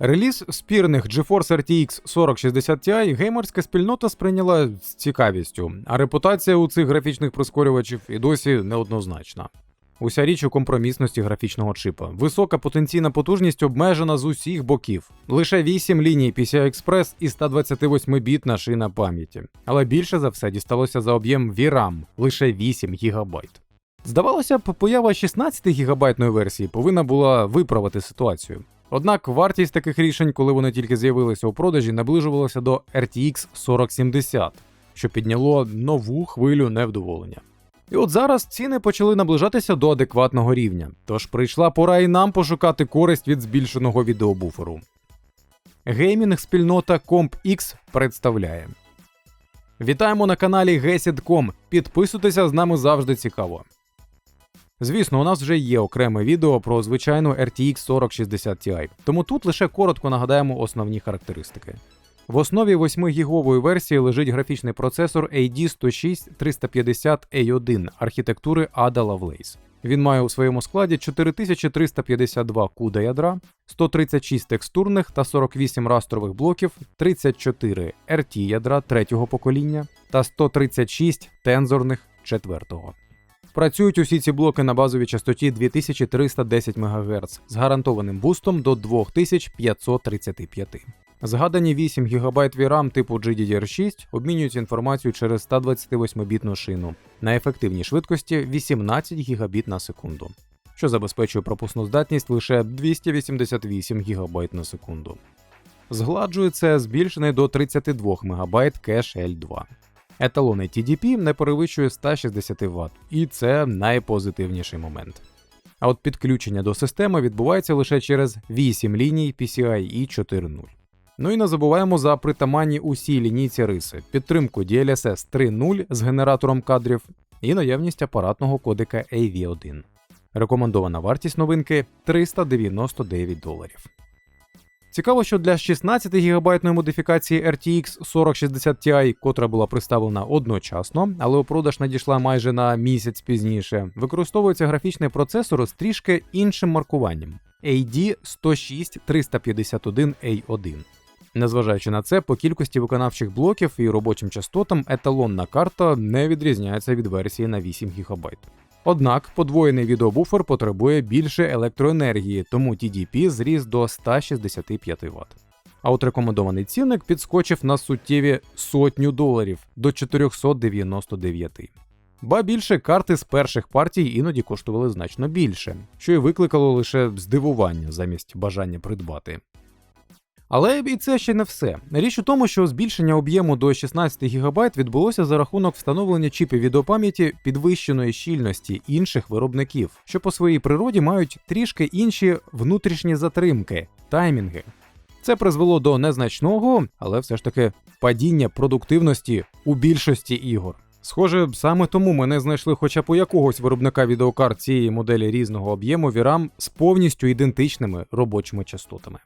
Реліз спірних GeForce RTX 4060 Ti геймерська спільнота сприйняла з цікавістю, а репутація у цих графічних прискорювачів і досі неоднозначна. Уся річ у компромісності графічного чипа. Висока потенційна потужність обмежена з усіх боків. Лише 8 ліній PCI Express і 128-бітна шина пам'яті. Але більше за все дісталося за об'єм VRAM – лише 8 ГБ. Здавалося б, поява 16 гігабайтної версії повинна була виправити ситуацію. Однак вартість таких рішень, коли вони тільки з'явилися у продажі, наближувалася до RTX 4070, що підняло нову хвилю невдоволення. І от зараз ціни почали наближатися до адекватного рівня, тож прийшла пора і нам пошукати користь від збільшеного відеобуферу. Геймінг спільнота CompX представляє. Вітаємо на каналі Gesid.com. Підписуйтеся з нами завжди цікаво. Звісно, у нас вже є окреме відео про звичайну RTX 4060 Ti, тому тут лише коротко нагадаємо основні характеристики. В основі 8-гігової версії лежить графічний процесор AD106 350A1 архітектури Ada Lovelace. Він має у своєму складі 4352 CUDA ядра, 136 текстурних та 48 растрових блоків, 34 RT ядра третього покоління та 136 тензорних четвертого. Працюють усі ці блоки на базовій частоті 2310 МГц з гарантованим бустом до 2535. Згадані 8 ГБ VRAM типу GDDR6 обмінюють інформацію через 128-бітну шину на ефективній швидкості 18 Гбіт на секунду, що забезпечує пропускну здатність лише 288 ГБ на секунду. Згладжує це збільшений до 32 МБ кеш L2. Еталонний TDP не перевищує 160 Вт, і це найпозитивніший момент. А от підключення до системи відбувається лише через 8 ліній PCIe 4.0. Ну і не забуваємо за притаманні усій лінійці риси, підтримку DLSS 3.0 з генератором кадрів і наявність апаратного кодека AV1. Рекомендована вартість новинки 399 доларів. Цікаво, що для 16 гігабайтної модифікації RTX 4060 Ti, котра була представлена одночасно, але у продаж надійшла майже на місяць пізніше, використовується графічний процесор з трішки іншим маркуванням AD106-351A1. Незважаючи на це, по кількості виконавчих блоків і робочим частотам еталонна карта не відрізняється від версії на 8 ГБ. Однак подвоєний відеобуфер потребує більше електроенергії, тому TDP зріс до 165 Вт. А от рекомендований цінник підскочив на суттєві сотню доларів до 499. Ба більше карти з перших партій іноді коштували значно більше, що й викликало лише здивування замість бажання придбати. Але і це ще не все. Річ у тому, що збільшення об'єму до 16 ГБ відбулося за рахунок встановлення чіпів відеопам'яті підвищеної щільності інших виробників, що по своїй природі мають трішки інші внутрішні затримки, таймінги. Це призвело до незначного, але все ж таки падіння продуктивності у більшості ігор. Схоже, саме тому ми не знайшли хоча б у якогось виробника відеокарт цієї моделі різного об'єму VRAM з повністю ідентичними робочими частотами.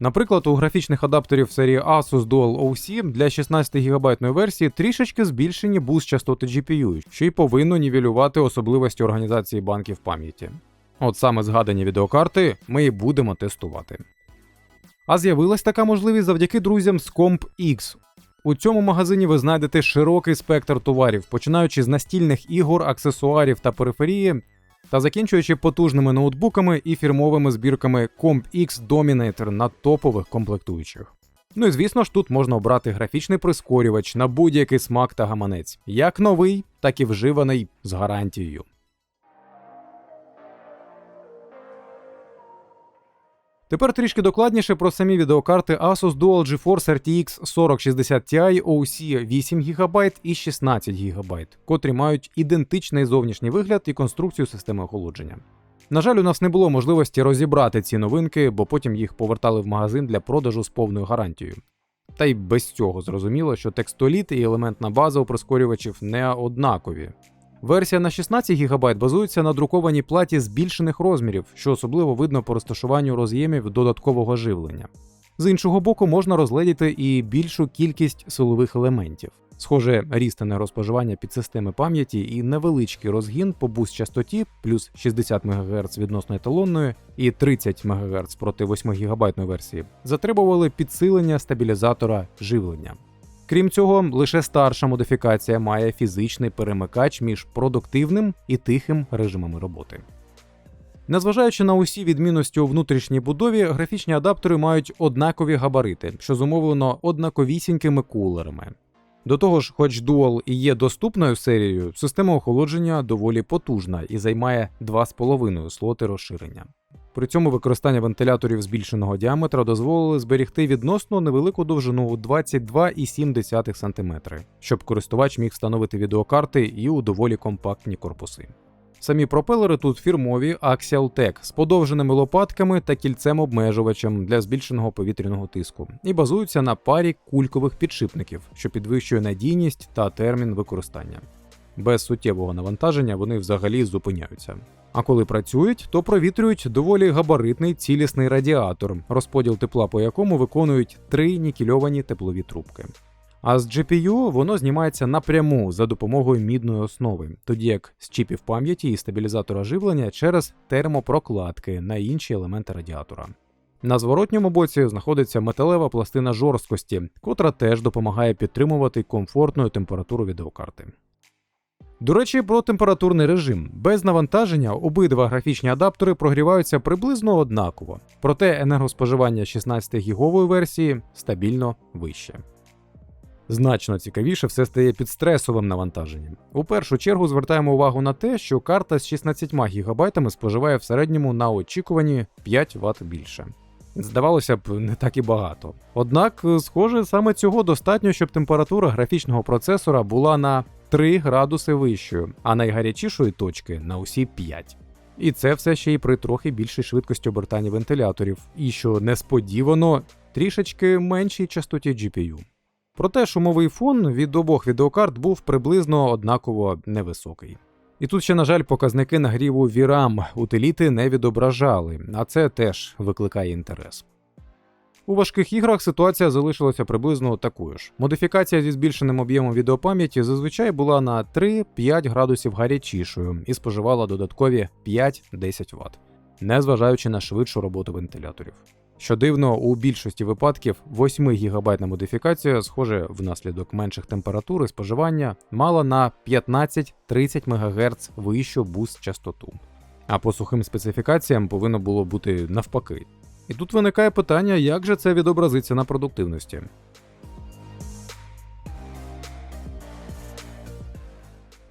Наприклад, у графічних адаптерів серії Asus Dual OC для 16 ГБ версії трішечки збільшені буст частоти GPU, що й повинно нівелювати особливості організації банків пам'яті. От саме згадані відеокарти ми і будемо тестувати. А з'явилась така можливість завдяки друзям з CompX. У цьому магазині ви знайдете широкий спектр товарів, починаючи з настільних ігор, аксесуарів та периферії, та закінчуючи потужними ноутбуками і фірмовими збірками CompX Dominator на топових комплектуючих. Ну і звісно ж, тут можна обрати графічний прискорювач на будь-який смак та гаманець, як новий, так і вживаний з гарантією. Тепер трішки докладніше про самі відеокарти Asus Dual GeForce RTX 4060 Ti OC 8 ГБ і 16 ГБ, котрі мають ідентичний зовнішній вигляд і конструкцію системи охолодження. На жаль, у нас не було можливості розібрати ці новинки, бо потім їх повертали в магазин для продажу з повною гарантією. Та й без цього зрозуміло, що текстоліт і елементна база у прискорювачів не однакові. Версія на 16 ГБ базується на друкованій платі збільшених розмірів, що особливо видно по розташуванню роз'ємів додаткового живлення. З іншого боку, можна розгледіти і більшу кількість силових елементів. Схоже, ріст енергоспоживання підсистеми пам'яті і невеличкий розгін по буст частоті плюс 60 МГц відносно еталонної і 30 МГц проти 8 ГБ версії затребували підсилення стабілізатора живлення. Крім цього, лише старша модифікація має фізичний перемикач між продуктивним і тихим режимами роботи. Незважаючи на усі відмінності у внутрішній будові, графічні адаптери мають однакові габарити, що зумовлено однаковісінькими кулерами. До того ж, хоч Dual і є доступною серією, система охолодження доволі потужна і займає 2,5 слоти розширення. При цьому використання вентиляторів збільшеного діаметра дозволили зберігти відносно невелику довжину у 22,7 см, щоб користувач міг встановити відеокарти і у доволі компактні корпуси. Самі пропелери тут фірмові Axial Tech з подовженими лопатками та кільцем обмежувачем для збільшеного повітряного тиску і базуються на парі кулькових підшипників, що підвищує надійність та термін використання. Без суттєвого навантаження вони взагалі зупиняються. А коли працюють, то провітрюють доволі габаритний цілісний радіатор, розподіл тепла по якому виконують три нікельовані теплові трубки. А з GPU воно знімається напряму за допомогою мідної основи, тоді як з чіпів пам'яті і стабілізатора живлення через термопрокладки на інші елементи радіатора. На зворотньому боці знаходиться металева пластина жорсткості, котра теж допомагає підтримувати комфортну температуру відеокарти. До речі, про температурний режим. Без навантаження обидва графічні адаптери прогріваються приблизно однаково, проте енергоспоживання 16 гігової версії стабільно вище. Значно цікавіше все стає під стресовим навантаженням. У першу чергу звертаємо увагу на те, що карта з 16 ГБ споживає в середньому на очікуванні 5 Вт більше. Здавалося б, не так і багато. Однак, схоже, саме цього достатньо, щоб температура графічного процесора була на 3 градуси вищою, а найгарячішої точки на усі 5. І це все ще й при трохи більшій швидкості обертання вентиляторів, і що несподівано трішечки меншій частоті GPU. Проте шумовий фон від обох відеокарт був приблизно однаково невисокий. І тут ще, на жаль, показники нагріву VRAM утиліти не відображали, а це теж викликає інтерес. У важких іграх ситуація залишилася приблизно такою ж. Модифікація зі збільшеним об'ємом відеопам'яті зазвичай була на 3-5 градусів гарячішою і споживала додаткові 5-10 Вт, незважаючи на швидшу роботу вентиляторів. Що дивно, у більшості випадків 8 гігабайтна модифікація, схоже, внаслідок менших температур і споживання, мала на 15-30 МГц вищу буст частоту. А по сухим специфікаціям повинно було бути навпаки. І тут виникає питання, як же це відобразиться на продуктивності.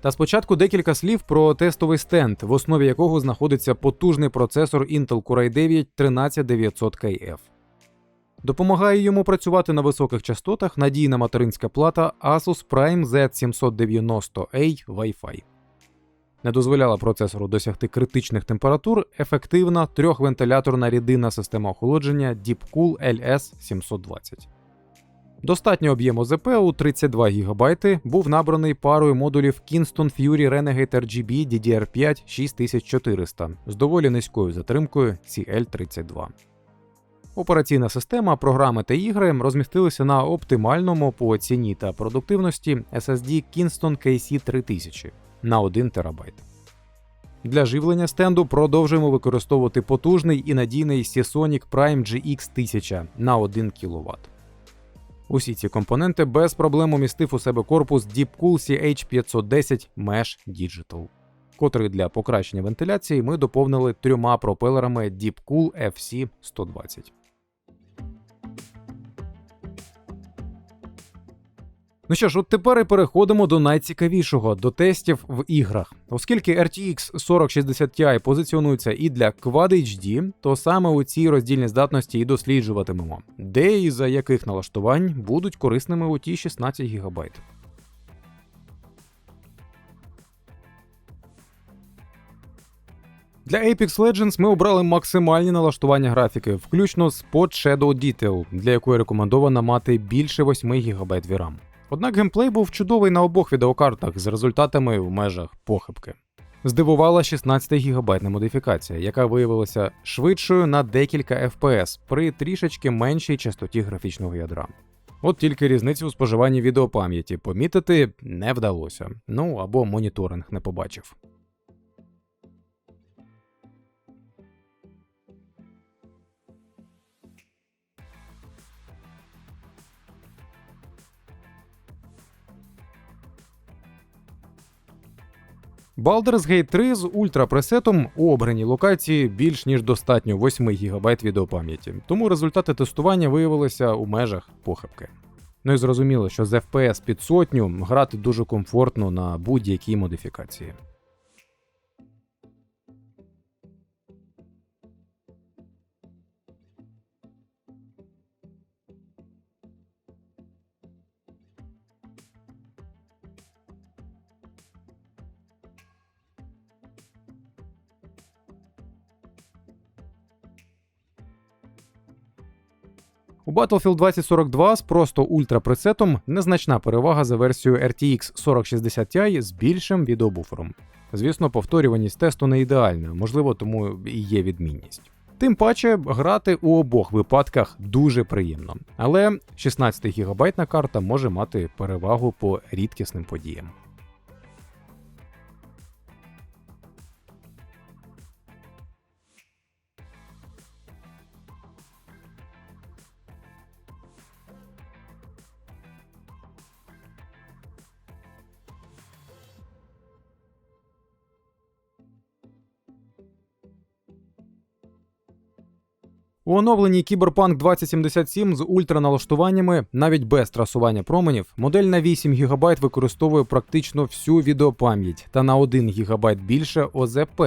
Та спочатку декілька слів про тестовий стенд, в основі якого знаходиться потужний процесор Intel Core i9 13900KF. Допомагає йому працювати на високих частотах надійна материнська плата Asus Prime Z790A Wi-Fi. Не дозволяла процесору досягти критичних температур ефективна трьохвентиляторна рідинна система охолодження Deepcool LS720. Достатньо об'єм ОЗП у 32 ГБ був набраний парою модулів Kingston Fury Renegade RGB DDR5 6400 з доволі низькою затримкою CL32. Операційна система, програми та ігри розмістилися на оптимальному по ціні та продуктивності SSD Kingston KC 3000 на 1 ТБ. Для живлення стенду продовжуємо використовувати потужний і надійний Seasonic Prime GX 1000 на 1 кВт. Усі ці компоненти без проблем умістив у себе корпус Deepcool CH510 Mesh Digital, котрий для покращення вентиляції ми доповнили трьома пропелерами Deepcool FC120. Ну що ж, от тепер і переходимо до найцікавішого до тестів в іграх. Оскільки RTX 4060 Ti позиціонується і для Quad HD, то саме у цій роздільній здатності і досліджуватимемо, де і за яких налаштувань будуть корисними у ті 16 ГБ. Для Apex Legends ми обрали максимальні налаштування графіки, включно з Pod Shadow Detail, для якої рекомендовано мати більше 8 ГБ VRAM. Однак геймплей був чудовий на обох відеокартах з результатами в межах похибки. Здивувала 16 гігабайтна модифікація, яка виявилася швидшою на декілька FPS при трішечки меншій частоті графічного ядра. От тільки різницю у споживанні відеопам'яті помітити не вдалося. Ну або моніторинг не побачив. Baldur's Gate 3 з ультрапресетом у обраній локації більш ніж достатньо 8 ГБ відеопам'яті, тому результати тестування виявилися у межах похибки. Ну і зрозуміло, що з FPS під сотню грати дуже комфортно на будь-якій модифікації. Battlefield 2042 з просто ультрапресетом незначна перевага за версією RTX 4060 Ti з більшим відеобуфером. Звісно, повторюваність тесту не ідеальна, можливо, тому і є відмінність. Тим паче, грати у обох випадках дуже приємно, але 16 гігабайтна карта може мати перевагу по рідкісним подіям. У оновленій Cyberpunk 2077 з ультраналаштуваннями, навіть без трасування променів, модель на 8 ГБ використовує практично всю відеопам'ять та на 1 ГБ більше ОЗП,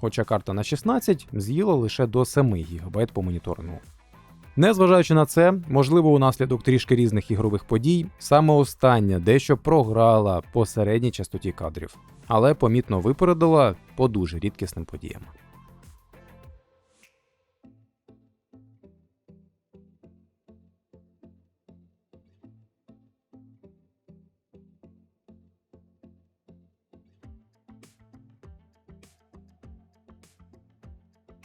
хоча карта на 16 з'їла лише до 7 ГБ по моніторингу. Незважаючи на це, можливо, унаслідок трішки різних ігрових подій, саме остання дещо програла по середній частоті кадрів, але помітно випередила по дуже рідкісним подіям.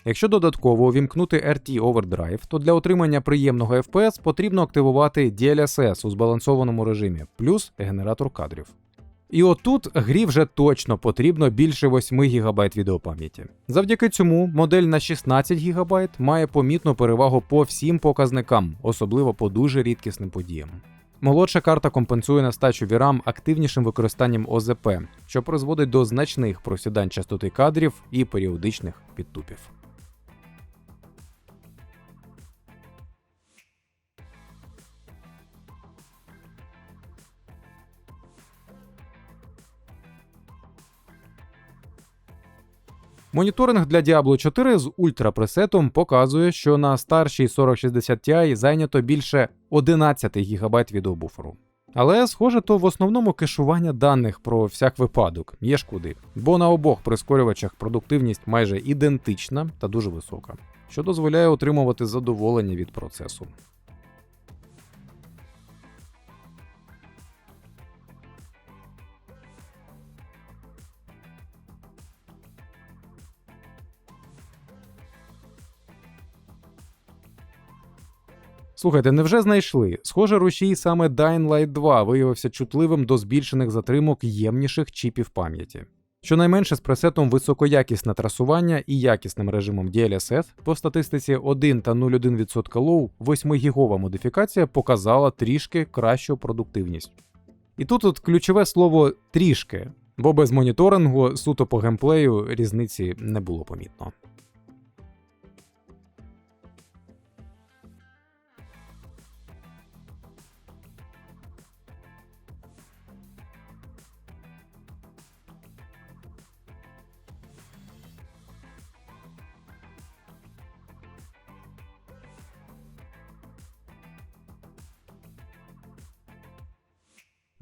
Якщо додатково увімкнути RT Overdrive, то для отримання приємного FPS потрібно активувати DLSS у збалансованому режимі, плюс генератор кадрів. І отут грі вже точно потрібно більше 8 ГБ відеопам'яті. Завдяки цьому модель на 16 ГБ має помітну перевагу по всім показникам, особливо по дуже рідкісним подіям. Молодша карта компенсує нестачу VRAM активнішим використанням ОЗП, що призводить до значних просідань частоти кадрів і періодичних підтупів. Моніторинг для Diablo 4 з ультрапресетом показує, що на старшій 4060 Ti зайнято більше 11 ГБ відеобуферу. Але, схоже, то в основному кешування даних про всяк випадок є ж куди, бо на обох прискорювачах продуктивність майже ідентична та дуже висока, що дозволяє отримувати задоволення від процесу. Слухайте, невже знайшли? Схоже, рушій саме Dying Light 2 виявився чутливим до збільшених затримок ємніших чіпів пам'яті. Щонайменше з пресетом високоякісне трасування і якісним режимом DLSS по статистиці 1 та 0,1% лоу 8-гігова модифікація показала трішки кращу продуктивність. І тут от ключове слово трішки, бо без моніторингу суто по геймплею різниці не було помітно.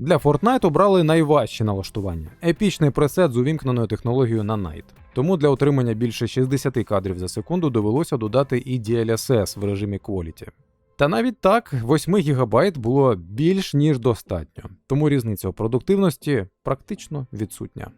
Для Fortnite обрали найважчі налаштування епічний пресет з увімкненою технологією на Night. Тому для отримання більше 60 кадрів за секунду довелося додати і DLSS в режимі Quality. Та навіть так, 8 ГБ було більш ніж достатньо, тому різниця у продуктивності практично відсутня.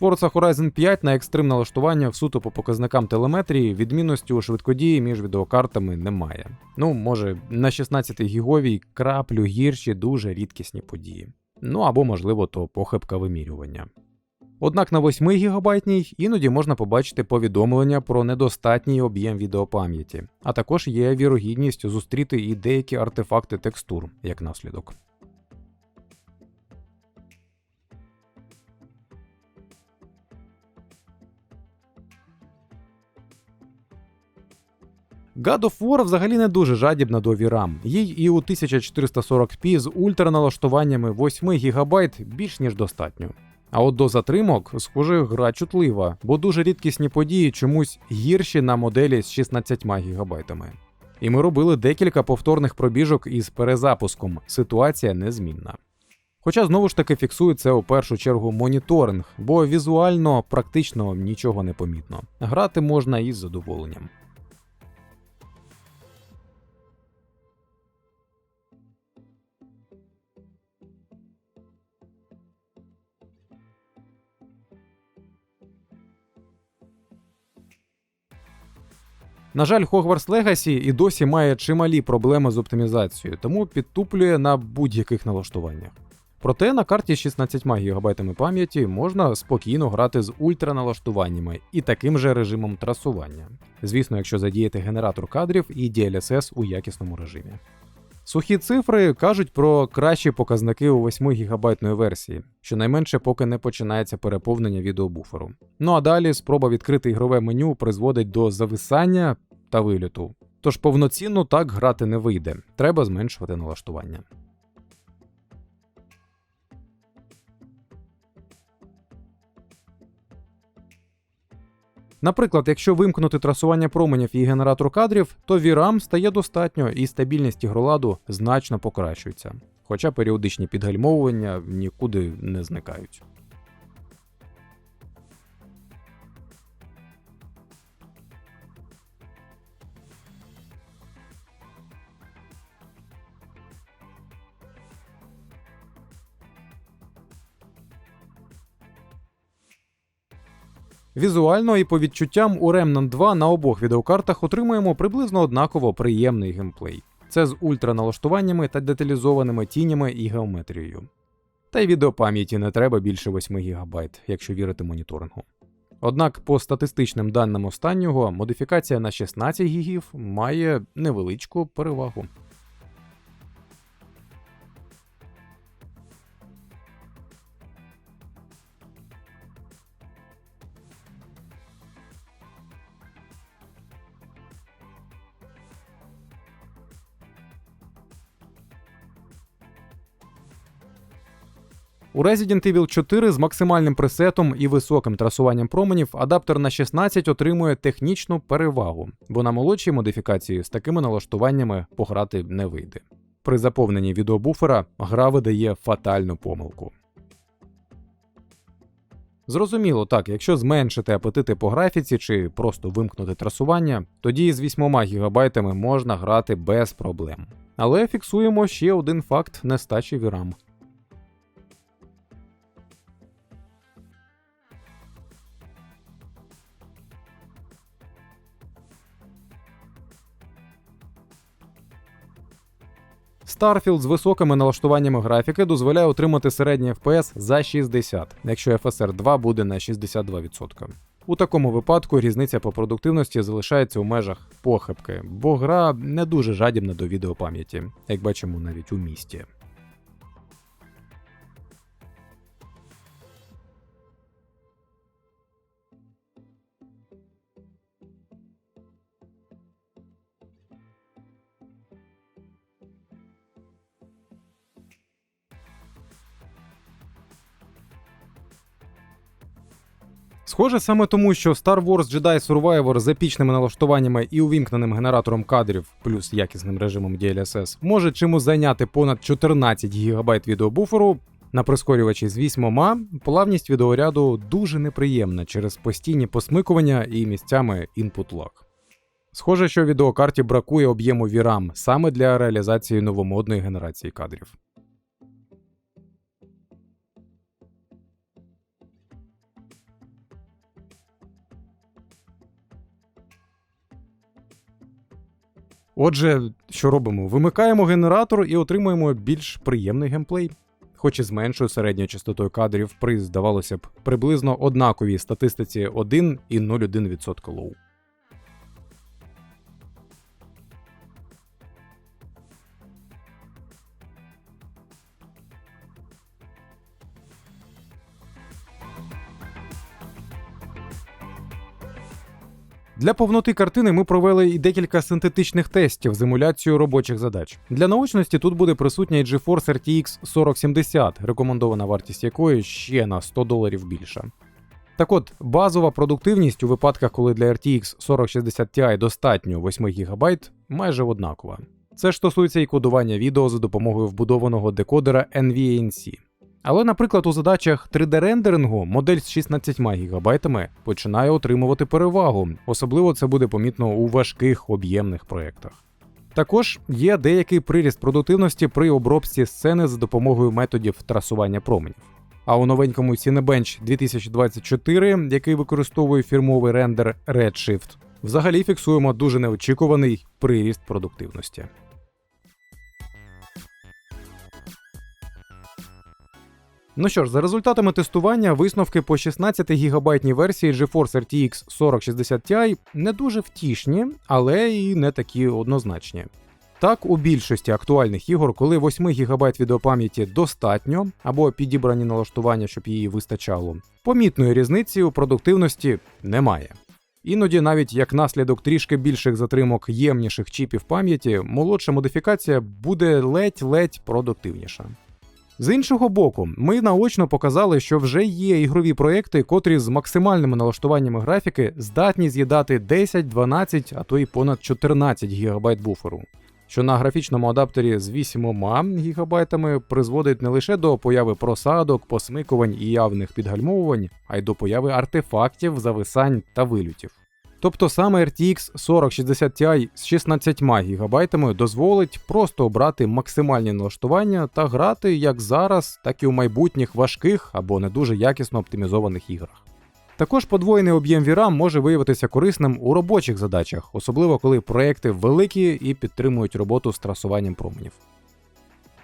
Forza Horizon 5 на екстрим налаштуваннях суто по показникам телеметрії відмінності у швидкодії між відеокартами немає. Ну, може, на 16 гіговій краплю гірші дуже рідкісні події. Ну або, можливо, то похибка вимірювання. Однак на 8 гігабайтній іноді можна побачити повідомлення про недостатній об'єм відеопам'яті, а також є вірогідність зустріти і деякі артефакти текстур як наслідок. God of War взагалі не дуже жадібна до VRAM. Їй і у 1440p з ультраналаштуваннями 8 ГБ більш ніж достатньо. А от до затримок, схоже, гра чутлива, бо дуже рідкісні події чомусь гірші на моделі з 16 ГБ. І ми робили декілька повторних пробіжок із перезапуском. Ситуація незмінна. Хоча знову ж таки фіксує це у першу чергу моніторинг, бо візуально практично нічого не помітно. Грати можна із задоволенням. На жаль, Hogwarts Legacy і досі має чималі проблеми з оптимізацією, тому підтуплює на будь-яких налаштуваннях. Проте на карті з 16 ГБ пам'яті можна спокійно грати з ультраналаштуваннями і таким же режимом трасування. Звісно, якщо задіяти генератор кадрів і DLSS у якісному режимі. Сухі цифри кажуть про кращі показники у 8 гігабайтної версії, щонайменше поки не починається переповнення відеобуферу. Ну а далі спроба відкрити ігрове меню призводить до зависання та виліту. Тож повноцінно так грати не вийде, треба зменшувати налаштування. Наприклад, якщо вимкнути трасування променів і генератор кадрів, то VRAM стає достатньо і стабільність ігроладу значно покращується, хоча періодичні підгальмовування нікуди не зникають. Візуально і по відчуттям у Remnant 2 на обох відеокартах отримуємо приблизно однаково приємний геймплей. Це з ультраналаштуваннями та деталізованими тінями і геометрією. Та й відеопам'яті не треба більше 8 ГБ, якщо вірити моніторингу. Однак, по статистичним даним останнього, модифікація на 16 ГБ має невеличку перевагу. У Resident Evil 4 з максимальним пресетом і високим трасуванням променів адаптер на 16 отримує технічну перевагу, бо на молодшій модифікації з такими налаштуваннями пограти не вийде. При заповненні відеобуфера гра видає фатальну помилку. Зрозуміло, так, якщо зменшити апетити по графіці чи просто вимкнути трасування, тоді з 8 ГБ можна грати без проблем. Але фіксуємо ще один факт нестачі VRAM. Starfield з високими налаштуваннями графіки дозволяє отримати середній FPS за 60, якщо FSR 2 буде на 62%. У такому випадку різниця по продуктивності залишається у межах похибки, бо гра не дуже жадібна до відеопам'яті, як бачимо навіть у місті. Схоже, саме тому, що Star Wars Jedi Survivor з епічними налаштуваннями і увімкненим генератором кадрів, плюс якісним режимом DLSS, може чимось зайняти понад 14 ГБ відеобуферу. На прискорювачі з 8 плавність відеоряду дуже неприємна через постійні посмикування і місцями input lag. Схоже, що відеокарті бракує об'єму VRAM саме для реалізації новомодної генерації кадрів. Отже, що робимо? Вимикаємо генератор і отримуємо більш приємний геймплей. Хоч і з меншою середньою частотою кадрів при, здавалося б, приблизно однаковій статистиці 1 і 0,1% лоу. Для повноти картини ми провели і декілька синтетичних тестів з емуляцією робочих задач. Для наочності тут буде присутня і GeForce RTX 4070, рекомендована вартість якої ще на 100 доларів більша. Так от, базова продуктивність у випадках, коли для RTX 4060 Ti достатньо 8 ГБ, майже однакова. Це ж стосується і кодування відео за допомогою вбудованого декодера NVNC. Але, наприклад, у задачах 3D-рендерингу модель з 16 ГБ починає отримувати перевагу, особливо це буде помітно у важких об'ємних проєктах. Також є деякий приріст продуктивності при обробці сцени за допомогою методів трасування променів. А у новенькому Cinebench 2024, який використовує фірмовий рендер Redshift, взагалі фіксуємо дуже неочікуваний приріст продуктивності. Ну що ж, за результатами тестування, висновки по 16 гігабайтній версії GeForce RTX 4060 Ti не дуже втішні, але і не такі однозначні. Так, у більшості актуальних ігор, коли 8 ГБ відеопам'яті достатньо або підібрані налаштування, щоб її вистачало, помітної різниці у продуктивності немає. Іноді, навіть як наслідок трішки більших затримок ємніших чіпів пам'яті, молодша модифікація буде ледь-ледь продуктивніша. З іншого боку, ми наочно показали, що вже є ігрові проекти, котрі з максимальними налаштуваннями графіки здатні з'їдати 10, 12, а то й понад 14 ГБ буферу, що на графічному адаптері з 8 ГБ призводить не лише до появи просадок, посмикувань і явних підгальмовувань, а й до появи артефактів, зависань та вилютів. Тобто саме RTX 4060 Ti з 16 ГБ дозволить просто обрати максимальні налаштування та грати як зараз, так і у майбутніх важких або не дуже якісно оптимізованих іграх. Також подвоєний об'єм VRAM може виявитися корисним у робочих задачах, особливо коли проекти великі і підтримують роботу з трасуванням променів.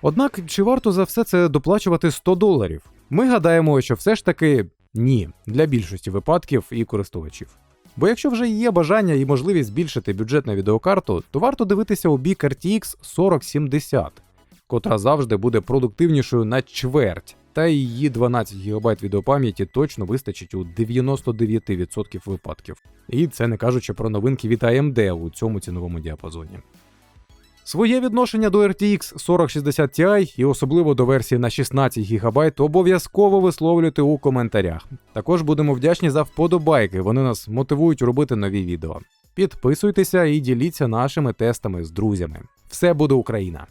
Однак, чи варто за все це доплачувати 100 доларів? Ми гадаємо, що все ж таки ні, для більшості випадків і користувачів. Бо якщо вже є бажання і можливість збільшити бюджет на відеокарту, то варто дивитися у бік RTX 4070, котра завжди буде продуктивнішою на чверть, та її 12 ГБ відеопам'яті точно вистачить у 99% випадків. І це не кажучи про новинки від AMD у цьому ціновому діапазоні. Своє відношення до RTX 4060 Ti і особливо до версії на 16 ГБ обов'язково висловлюйте у коментарях. Також будемо вдячні за вподобайки, вони нас мотивують робити нові відео. Підписуйтеся і діліться нашими тестами з друзями. Все буде Україна!